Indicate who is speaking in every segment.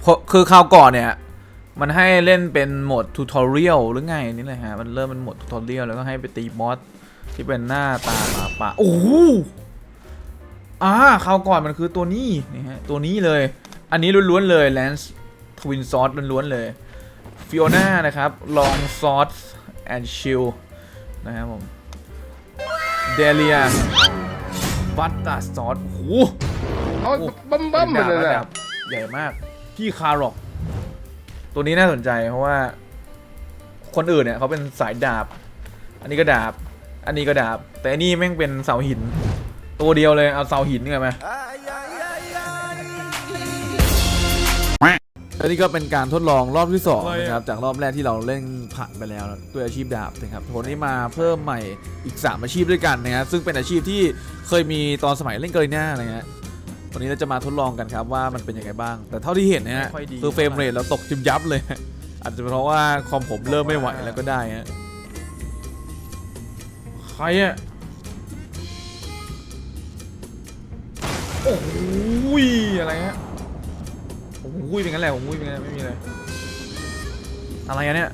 Speaker 1: เพราะคือคราวก่อนเนี่ย มันให้เล่นเป็นโหมดทูทอเรียลหรือไงนี่เลยฮะ มันเริ่มเป็นโหมดทูทอเรียลแล้วก็ให้ไปตีบอสที่เป็นหน้าตาหมาป่าโอ้โหอ่าคราวก่อนมันคือตัวนี้นี่ฮะตัวนี้เลย อันนี้ล้วนๆเลยแลนส์ทวินซอสล้วนๆเลยฟิโอน่านะครับลองซอสแอนชิลนะครับผมเดเลียบัตตาซอสโอ้โห
Speaker 2: เอา
Speaker 1: โอ้
Speaker 2: บั้มบั้มๆมาเลย
Speaker 1: ระ
Speaker 2: นะ
Speaker 1: ดับใหญ่มาก พี่คาร์ร็อก ตัวนี้น่าสนใจเพราะว่า คนอื่นเนี่ยเขาเป็นสายดาบ อันนี้ก็ดาบ อันนี้ก็ดาบ แต่อันนี้แม่งเป็นเสาหิน ตัวเดียวเลยเอาเสาหินเนี่ยไหมและนี่ก็เป็นการทดลองรอบที่สองนะครับจากรอบแรกที่เราเล่นผ่านไปแล้วด้วยอาชีพดาบนะครับคนนี้มาเพิ่มใหม่อีก 3 อาชีพด้วยกันนะฮะซึ่งเป็นอาชีพที่เคยมีตอนสมัยเล่นเกอร์น่าอะไร เงี้ยวันนี้เราจะมาทดลองกันครับว่ามันเป็นยังไงบ้าง แต่เท่าที่เห็นเนี่ย
Speaker 3: ไม่ค่อยดี
Speaker 1: คือเฟรมเรทเราตกจิบยับเลย อาจจะเป็นเพราะว่าคอมผมเริ่มไม่ไหวแล้วก็ได้ฮะใครอะโอ้โหยอะไรฮะโอ้โหยเป็นงั้นแหละโอ้โหยเป็นงั้นไม่มีอะไรอะไรอะเนี่ย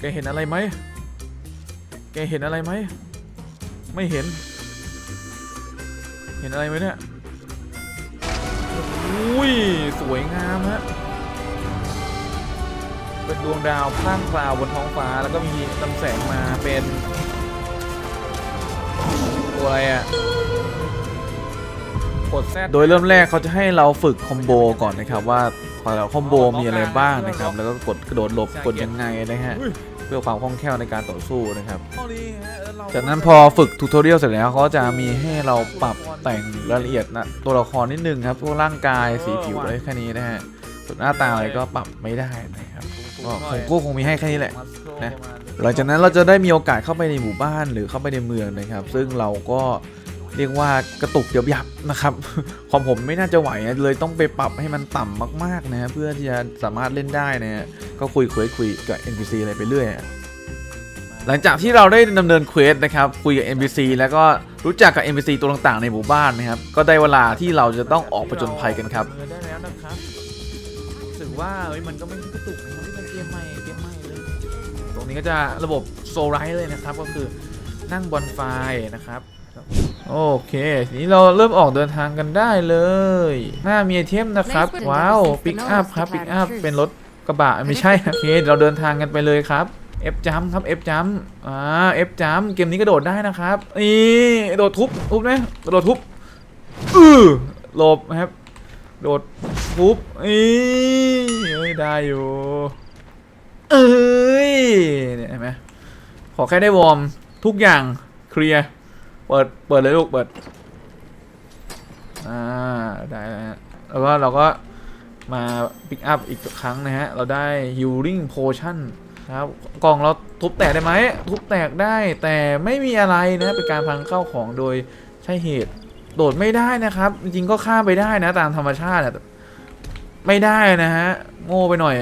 Speaker 1: แกเห็นอะไรไหมแกเห็นอะไรไหมไม่เห็น เห็นอะไรไหมเนี่ยอุ้ย สวยงามฮะ เป็นดวงดาวพร่างพราวบนท้องฟ้าแล้วก็มีลำแสงมาเป็นตัวอะไรอะกดแซดโดยเริ่มแรกเขาจะให้เราฝึกคอมโบก่อนนะครับว่าแต่ละคอมโบมีอะไรบ้างนะครับ แล้วก็กดกระโดดหลบกดยังไงนะฮะ เพื่อความคล่องแคล่วในการต่อสู้นะครับ จากนั้นพอฝึกทูตอเรียลเสร็จแล้วเขาจะมีให้เราปรับแต่งรายละเอียดนะตัวละครนิดนึงครับพวกร่างกายสีผิวอะไรแค่นี้นะฮะส่วนหน้าตาอะไรก็ปรับไม่ได้นะครับก็คงก็คงมีให้แค่นี้แหละนะหลังจากนั้นเราจะได้มีโอกาสเข้าไปในหมู่บ้านหรือเข้าไปในเมืองนะครับ ซึ่งเราก็ เรียกว่ากระตุกยับยับๆนะครับของผมไม่น่าจะไหวนะเลยต้องไปปรับให้มันต่ำมากๆนะฮะเพื่อที่จะสามารถเล่นได้นะฮะก็คุยคุยคุยกับ NPC อะไรไปเรื่อยอะหลังจากที่เราได้ดำเนินเควสนะครับคุยกับ NPC แล้วก็รู้จักกับ NPC ตัวต่างๆในหมู่บ้านนะครับก็ได้เวลาที่เราจะต้องออกผจญภัยกันครับ
Speaker 3: ได้แล้วนะครับรู้สึกว่าเฮ้ยมันก็ไม่กระตุกนะครับที่เป็นเกมใหม่เกมใหม่เลย
Speaker 1: ตรงนี้ก็จะระบบโซลไรท์เลยนะครับก็คือนั่งบนไฟนะครับ โอเคทีนี้เราเริ่มออกเดินทางกันได้เลย หน้ามีไอเทมนะครับ ว้าวปิกอัพครับปิกอัพเป็นรถกระบะไม่ใช่โอเคเราเดินทางกันไปเลยครับ F จัมครับ F จัมอ่า F จัมเกมนี้กระโดดได้นะครับนี่โดดทุบทุบไหมกระโดดทุบอือหลบนะครับ โดดทุบอีเอ้ยได้อยู่เอ้ยเนี่ยเห็นไหมขอแค่ได้วอร์มทุกอย่างเคลียร์ เปิด เปิดเลยลูก เปิด อ่า ได้แล้วฮะ แล้วก็เราก็มาปิกอัพอีกครั้งนะฮะ เราได้ healing potion ครับ กล่องเราทุบแตกได้ไหม ทุบแตกได้ แต่ไม่มีอะไรนะ เป็นการพังเข้าของโดยใช่เหตุ โดดไม่ได้นะครับ จริงก็ข้ามไปได้นะ ตามธรรมชาติไม่ได้นะฮะ โง่ไปหน่อย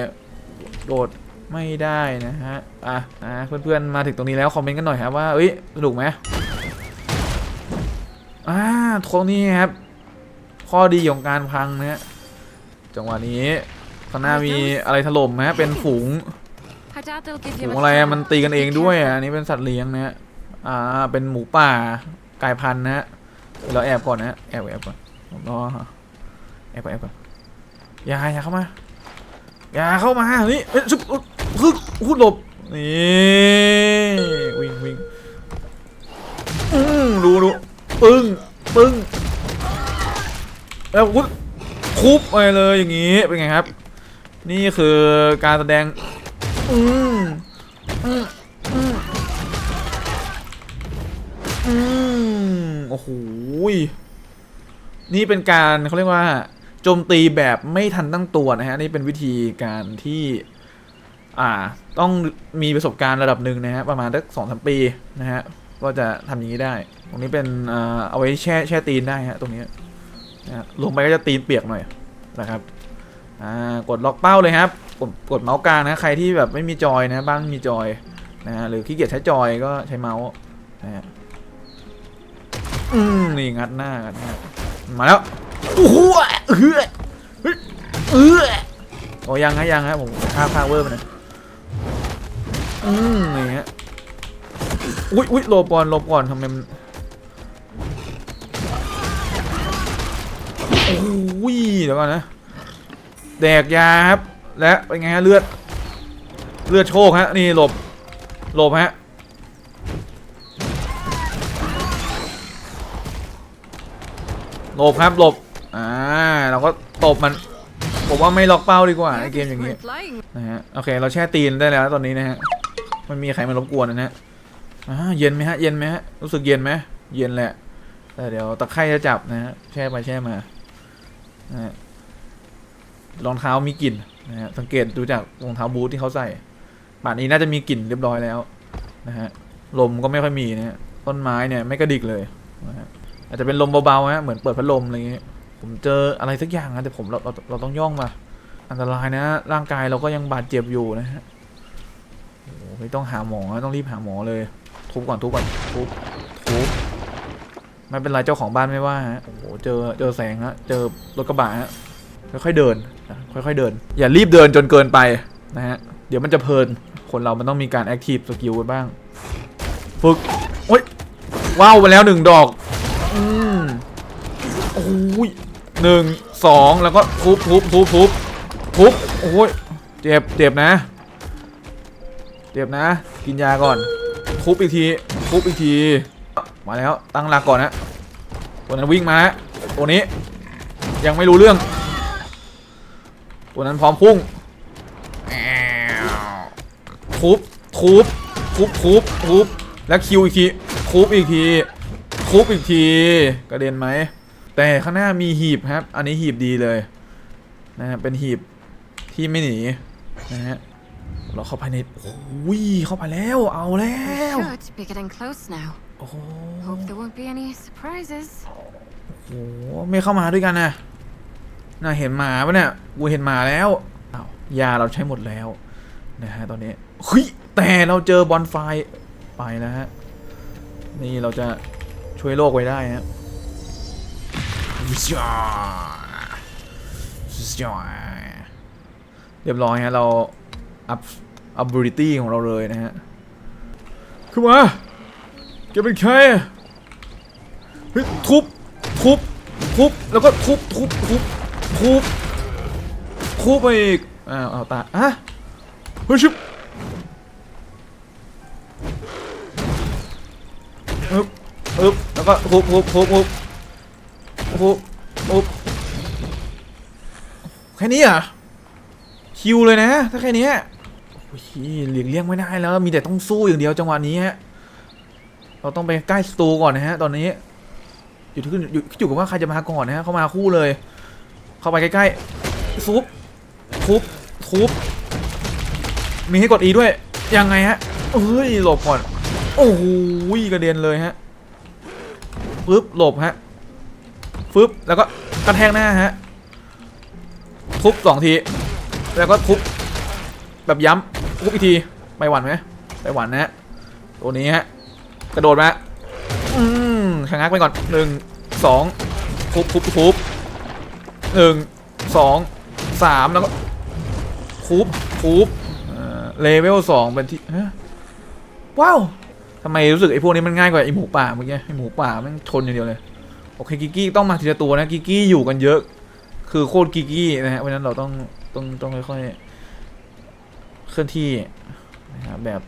Speaker 1: โดดไม่ได้นะฮะ อะนะเพื่อนๆ มาถึงตรงนี้แล้ว คอมเมนต์กันหน่อยครับว่า เอ้ย สนุกไหม อ่าตรงนี้ครับ ข้อดีของการพังนะฮะจังหวะนี้ข้างหน้ามีอะไรถล่มฮะเป็นฝูงฝูงอะไรมันตีกันเองด้วยอันนี้เป็นสัตว์เลี้ยงนะฮะอ่าเป็นหมูป่ากลายพันธุ์นะฮะเราแอบก่อนนะแอบแอบก่อนผมรอแอบก่อนแอบก่อนอย่าอย่าเข้ามาอย่าเข้ามานี่เอ้ยชุบฮึดหลบนี่วิ่งวิ่งอืมดูดู ปึ้ง ปึ้ง แล้วคุดคุบไปเลยอย่างงี้ เป็นไงครับ นี่คือการแสดง อืมอืมอืมอืมโอ้โหนี่เป็นการเขาเรียกว่าโจมตีแบบไม่ทันตั้งตัวนะฮะ นี่เป็นวิธีการที่ อ่า ต้องมีประสบการณ์ระดับหนึ่งนะฮะ ประมาณสักสองสามปีนะฮะ ก็จะทำอย่างนี้ได้ ตรงนี้เป็นเอาไว้แช่แช่ตีนได้ฮะตรงนี้นะลงไปก็จะตีนเปียกหน่อยนะครับกดล็อกเป้าเลยครับ กดกดเมาส์กลางนะใครที่แบบไม่มีจอยนะบ้านมีจอยนะฮะหรือขี้เกียจใช้จอยก็ใช้เมาส์นะฮะอืมนี่งัดหน้างันมาแล้วโอ้โหเฮ้ยเฮ้ยเออโอ้ยังฮะยังฮะผมฆ่าฆ่าเวอร์ไปน่อยอืมอย่างเงี้ย อุ้ยอุ้ยโลบอลโลบอลทำไมมันโอ้ยเดี๋ยวก่อนนะ แดกยาครับ และเป็นไงฮะเลือด เลือดโชคฮะ นี่หลบ หลบฮะ หลบครับหลบ อ่า เราก็ตบมัน ผมว่าไม่ล็อกเป้าดีกว่าในเกมอย่างนี้ นะฮะ โอเค เราแช่ตีนได้แล้วตอนนี้นะฮะไม่มีใครมารบกวนนะฮะ อ่าเย็นไหมฮะ เย็นไหมฮะ รู้สึกเย็นไหมเย็นแหละแต่เดี๋ยวตะไคร่จะจับนะฮะ แช่ไปแช่มานะฮะรองเท้ามีกลิ่นนะฮะ สังเกตดูจากรองเท้าบูทที่เขาใส่ป่านนี้น่าจะมีกลิ่นเรียบร้อยแล้วนะฮะ ลมก็ไม่ค่อยมีนะฮะ ต้นไม้เนี่ยไม่กระดิกเลยนะฮะ อาจจะเป็นลมเบาๆฮะ เหมือนเปิดพัดลมอะไรอย่างเงี้ย ผมเจออะไรสักอย่างนะแต่ผมเราเราเราต้องย่องมา อันตรายนะ ร่างกายเราก็ยังบาดเจ็บอยู่นะฮะโอ้โหไม่ต้องหาหมอนะต้องรีบหาหมอเลย ทุบก่อนทุบก่อนทุบทุบไม่เป็นไรเจ้าของบ้านไม่ว่าฮะโอ้โหเจอเจอแสงฮะเจอรถกระบะฮะค่อยๆเดินค่อยๆเดิน อย่ารีบเดินจนเกินไปนะฮะเดี๋ยวมันจะเพลินคนเรามันต้องมีการแอคทีฟสกิลกันบ้างฝึกโอ๊ยว้าวไปแล้วหนึ่งดอกอืมโอ้ยหนึ่งสองแล้วก็ทุบทุบทุบทุบทุบโอ้ยเจ็บเจ็บนะ เจ็บนะ กินยาก่อน ทุบอีกทีทุบอีกที มาแล้วตั้งหลักก่อนนะตัวนั้นวิ่งมาฮะตัวนี้ ยังไม่รู้เรื่อง ตัวนั้นพร้อมพุ่งแอวทุบทุบทุบทุบทุบแล้วคิวอีกทีทุบอีกทีทุบอีกทีกระเด็นไหมแต่ข้างหน้ามีหีบครับ อันนี้หีบดีเลยนะฮะเป็นหีบที่ไม่หนีนะฮะ เราเข้าไปในโอ้ยเข้าไปแล้วเอาแล้
Speaker 2: We
Speaker 1: ว
Speaker 2: should be getting close now.
Speaker 1: โอ้โห
Speaker 2: Hope there won't be any surprises.
Speaker 1: โอ้โหไม่เข้ามาด้วยกันนะน่าเห็นหมาปะเนี่ยกูเห็นหมาแล้วอ้าวยาเราใช้หมดแล้วนะฮะตอนนี้เฮ้ยแต่เราเจอบอลไฟไปแล้วฮะนี่เราจะช่วยโลกไว้ได้ฮะจ้าจ้าเรียบร้อยฮะเราอัพ อัพบริตี้ของเราเลยนะฮะขึ้นมาแกเป็นใครทุบทุบทุบแล้วก็ทุบทุบทุบทุบทุบไปอีกอ้าวเอาตายอะเฮ้ยชิบอึ๊บอึ๊บแล้วก็ทุบทุบทุบทุบทุบทุบแค่นี้อะคิวเลยนะ ถ้าแค่นี้ หลีกเลี่ยงไม่ได้แล้ว มีแต่ต้องสู้อย่างเดียวจังหวะนี้ฮะ เราต้องไปใกล้สตูก่อนนะฮะ ตอนนี้ อยู่ที่อยู่อยู่กับว่าใครจะมาก่อนนะฮะ เข้ามาคู่เลย เข้าไปใกล้ๆซุบทุบทุบมีให้กด E ด้วย ยังไงฮะเอ้ยหลบก่อน โอ้โหกระเด็นเลยฮะฟึบหลบฮะฟึบแล้วก็กระแทกหน้าฮะทุบสองที แล้วก็ทุบแบบย้ำ ทุบอีกทีไปหวันไหมไปหวันนะฮะตัวนี้ฮะกระโดดมาอืมชะงักไปก่อนหนึ่งสองทุบทุบทุบหนึ่งสองสามแล้วก็ทุบทุบเลเวลสองเป็นที่ฮะว้าวทำไมรู้สึกไอ้พวกนี้มันง่ายกว่าไอ้หมูป่าเมื่อกี้ไอ้หมูป่ามันชนอย่างเดียวเลยโอเคกิกกี้ต้องมาทีละตัวนะกิกกี้อยู่กันเยอะ คือโคตรกิกกี้นะฮะเพราะฉะนั้นเราต้องต้องต้องค่อยๆ เคลื่อนที่นะครับแบบ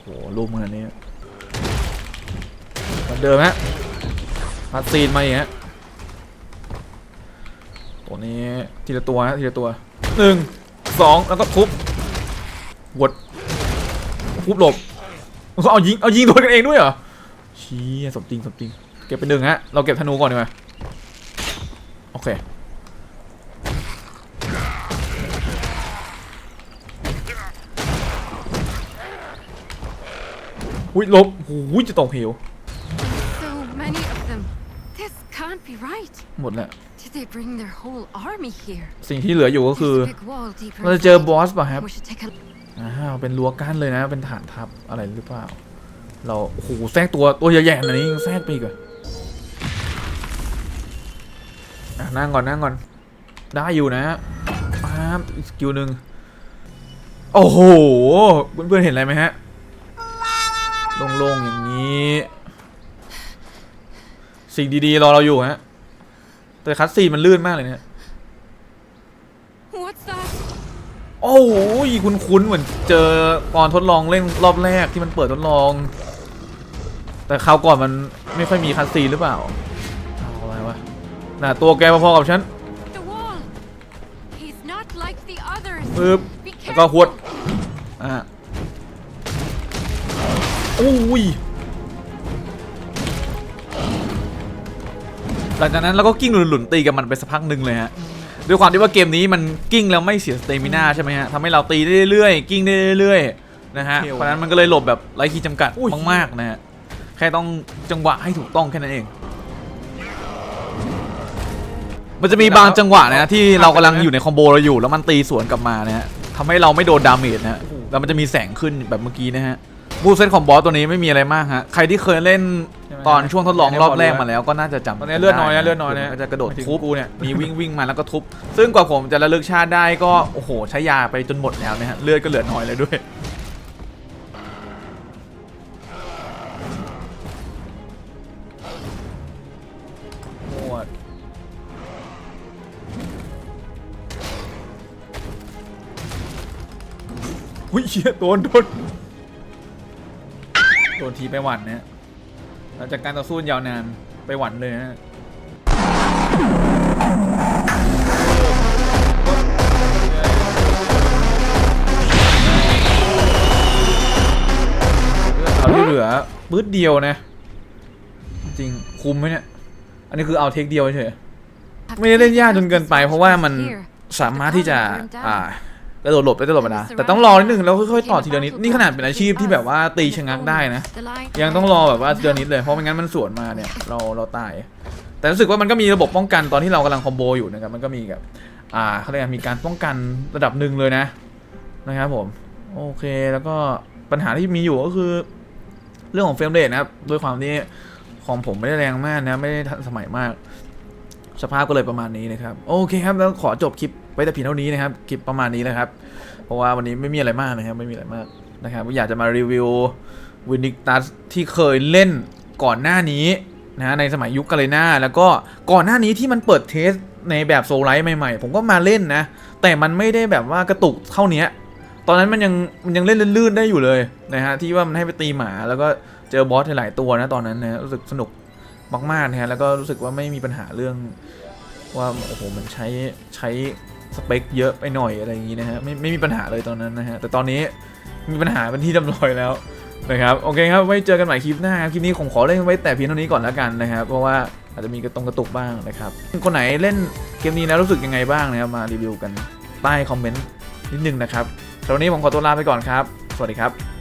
Speaker 1: โหรูปมือนี้เหมือนเดิมฮะพัดซีนมาอีกฮะตัวนี้ทีละตัวฮะทีละตัวหนึ่งสองแล้วก็ทุบวดทุบหลบเขาเอายิงเอายิงโดนกันเองด้วยเหรอชี้สมจริงสมจริงเก็บเป็นหนึ่งฮะเราเก็บธนูก่อนดีกว่าโอเค อุ้ยหลบหูยจะตกเหว
Speaker 2: So many of them. This can't be right.
Speaker 1: หมดแล้ว
Speaker 2: Did they bring their whole army here?
Speaker 1: สิ่งที่เหลืออยู่ก็คือ
Speaker 2: There's a big wall deeper
Speaker 1: เราจะเจอ
Speaker 2: inside.
Speaker 1: บอสป่ะครับ
Speaker 2: We should take a
Speaker 1: อ้าวเป็นรั้วกั้นเลยนะ เป็นฐานทัพอะไรหรือเปล่า เราโอ้โหแทรกตัวตัวใหญ่ๆอันนี้ยังแทรกไปอีกเหรออะนั่งก่อนนั่งก่อน ได้อยู่นะปั๊บอีกสกิลหนึ่งโอ้โห เพื่อนๆเห็นอะไรไหมฮะ โล่งๆอย่างนี้ สิ่งดีๆ รอเราอยู่ฮะ แต่คัดซีนมันลื่นมากเลยเนี่ย
Speaker 2: What's that?
Speaker 1: โอ้โหคุ้นๆเหมือนเจอตอนทดลองเล่นรอบแรกที่มันเปิดทดลอง แต่คราวก่อนมันไม่ค่อยมีคัดซีนหรือเปล่าเอาอะไรวะน่ะตัวแกพอๆกับฉัน
Speaker 2: The wall. He's not like the others.
Speaker 1: ปึ๊บ
Speaker 2: Be
Speaker 1: แล้วก็หวด
Speaker 2: careful.
Speaker 1: อะ โอ้ยหลังจากนั้นเราก็กิ้งหลุนๆตีกับมันไปสักพักหนึ่งเลยฮะด้วยความที่ว่าเกมนี้มันกิ้งแล้วไม่เสียสเตมิน่าใช่ไหมฮะทำให้เราตีได้เรื่อยๆกิ้งได้เรื่อยๆนะฮะเพราะฉะนั้นมันก็เลยหลบแบบไร้ขีดจำกัดมากๆนะฮะแค่ต้องจังหวะให้ถูกต้องแค่นั้นเอง มันจะมีบางจังหวะนะฮะที่เรากำลังอยู่ในคอมโบเราอยู่แล้วมันตีสวนกลับมานะฮะทำให้เราไม่โดนดาเมจนะฮะแล้วมันจะมีแสงขึ้นแบบเมื่อกี้นะฮะ บูเซตของบอสตัวนี้ไม่มีอะไรมากฮะ ใครที่เคยเล่นตอนช่วงทดลองรอบแรกมาแล้วก็น่าจะจำ
Speaker 3: ตอนนี้เลือดน้อยนะเลือดน้อยนะ
Speaker 1: ก็จะกระโดด
Speaker 3: หมายถึง
Speaker 1: ทุบ
Speaker 3: กูเนี่ย
Speaker 1: มีวิ่งวิ่งมาแล้วก็ทุบ ซึ่งกว่าผมจะระลึกชาติได้ก็โอ้โหใช้ยาไปจนหมดแล้วนะฮะเลือดก็เหลือน้อยเลยด้วย
Speaker 3: หมดหุ้ยเชี่ยโดนโดน โดนทีไปหวันนะหลังจากการต่อสู้ยาวนานไปหวันเลยนะ
Speaker 1: เหลือปื๊ดเดียวนะ จริงคุ้มไหมเนี่ย อันนี้คือเอาเทคเดียวเฉยไม่ได้เล่นยากจนเกินไป เพราะว่ามันสามารถที่จะอ่า กระโดดหลบได้ตลอดเวลาแต่ต้องรอนิดนึงแล้วค่อยๆต่อทีละนิดนี่ขนาดเป็นอาชีพที่แบบว่าตีชะงักได้นะ
Speaker 2: The line
Speaker 1: ยังต้องรอแบบว่าทีละนิดเลยเพราะไม่งั้นมันสวนมาเนี่ยเราเราตาย แต่รู้สึกว่ามันก็มีระบบป้องกันตอนที่เรากำลังคอมโบอยู่นะครับมันก็มีแบบอ่าเขาเรียกว่ามีการป้องกันระดับหนึ่งเลยนะนะครับผมโอเคแล้วก็ปัญหาที่มีอยู่ก็คือ เรื่องของเฟรมเรทนะครับด้วยความที่ของผมไม่ได้แรงมากนะไม่ได้ทันสมัยมาก สภาพก็เลยประมาณนี้นะครับ โอเคครับแล้วขอจบคลิปไว้แต่เพียงเท่านี้นะครับ คลิปประมาณนี้นะครับ เพราะว่าวันนี้ไม่มีอะไรมากนะครับ ไม่มีอะไรมากนะครับ อยากจะมารีวิววินิกตัสที่เคยเล่นก่อนหน้านี้นะในสมัยยุคกาเลนาแล้วก็ก่อนหน้านี้ที่มันเปิดเทสในแบบโซลไลท์ใหม่ๆ ผมก็มาเล่นนะ แต่มันไม่ได้แบบว่ากระตุกเท่าเนี้ยตอนนั้นมันยังมันยังเล่นลื่นๆได้อยู่เลยนะฮะที่ว่ามันให้ไปตีหมาแล้วก็เจอบอสหลายตัวนะตอนนั้นนะรู้สึกสนุก มากๆนะฮะแล้วก็รู้สึกว่าไม่มีปัญหาเรื่องว่าโอ้โหมันใช้ใช้สเปคเยอะไปหน่อยอะไรอย่างนี้นะฮะไม่ไม่มีปัญหาเลยตอนนั้นนะฮะแต่ตอนนี้มีปัญหาเป็นที่ดำรอยแล้วนะครับโอเคครับไว้เจอกันใหม่คลิปหน้าครับคลิปนี้ผมขอเล่นไว้แต่เพียงเท่านี้ก่อนแล้วกันนะครับเพราะว่าอาจจะมีกระตรงกระตุกบ้างนะครับคนไหนเล่นเกมนี้แล้วรู้สึกยังไงบ้างนะครับมารีวิวกันใต้คอมเมนต์นิดนึงนะครับสำหรับวันนี้ผมขอตัวลาไปก่อนครับ สวัสดีครับ